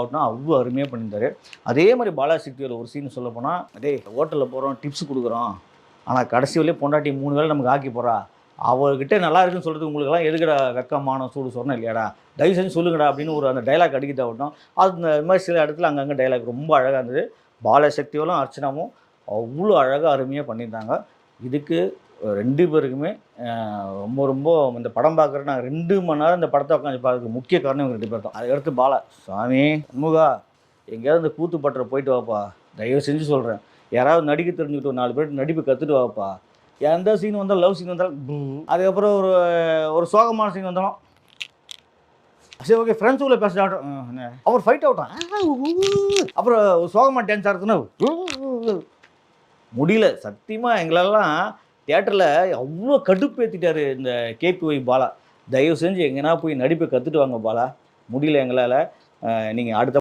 அவுட்னா அவ்வளோ அருமையாக பண்ணியிருந்தாரு. அதே மாதிரி பாலாசக்தியில் ஒரு சீன் சொல்ல போனால் டேய் ஹோட்டலில் போகிறோம் டிப்ஸ் கொடுக்குறோம். ஆனால் கடைசி வரையும் பொண்டாட்டி மூணு வேளை நமக்கு ஆக்கி போகிறா அவர்கிட்ட நல்லா இருக்குன்னு சொல்கிறது உங்களுக்குலாம் எதுக்குடா வெக்கமான சூடு சொன்னேன் இல்லையாடா? தயவு செஞ்சு சொல்லுங்கடா அப்படின்னு ஒரு அந்த டைலாக் அடிக்கிறதாகட்டும் அது இந்த மாதிரி சில இடத்துல அங்கங்கே டைலாக் ரொம்ப அழகாக இருந்தது. பாலசக்தியோலும் அர்ச்சனாவும் அவ்வளோ அழகாக அருமையாக பண்ணியிருந்தாங்க. இதுக்கு ரெண்டு பேருக்குமே ரொம்ப ரொம்ப இந்த படம் பார்க்குறது நான் ரெண்டு மணி நேரம் இந்த படத்தை உட்காந்து பார்க்கறதுக்கு முக்கிய காரணம் இவங்க ரெண்டு பேர் தான் அதுக்கடுத்து பாலா. சாமி சண்முகா எங்கேயாவது இந்த கூத்து பட்டறை போயிட்டு வாப்பா. தயவு செஞ்சு சொல்கிறேன் யாராவது நடிக்க தெரிஞ்சுக்கிட்டு ஒரு நாலு பேர் நடிப்பு கற்றுட்டு வாப்பா. எந்த சீன் வந்தாலும் லவ் சீன் வந்தாலும். அதுக்கப்புறம் ஒரு ஒரு சோகமான சீன் வந்தாலும் சரி ஓகே ஃப்ரெண்ட்ஸுக்குள்ளே பேச அவர் ஃபைட் அவுட்டான் அப்புறம் ஒரு சோகமாக டான்ஸ் ஆடுறதுன்னா முடியல. சத்தியமாக எங்களெல்லாம் தியேட்டரில் அவ்வளோ கடுப்பேற்றிட்டாரு இந்த கேபிஒய் பாலா. தயவு செஞ்சு எங்கன்னா போய் நடிப்பை கற்றுட்டு வாங்க பாலா. முடியல எங்களால். நீங்கள் அடுத்த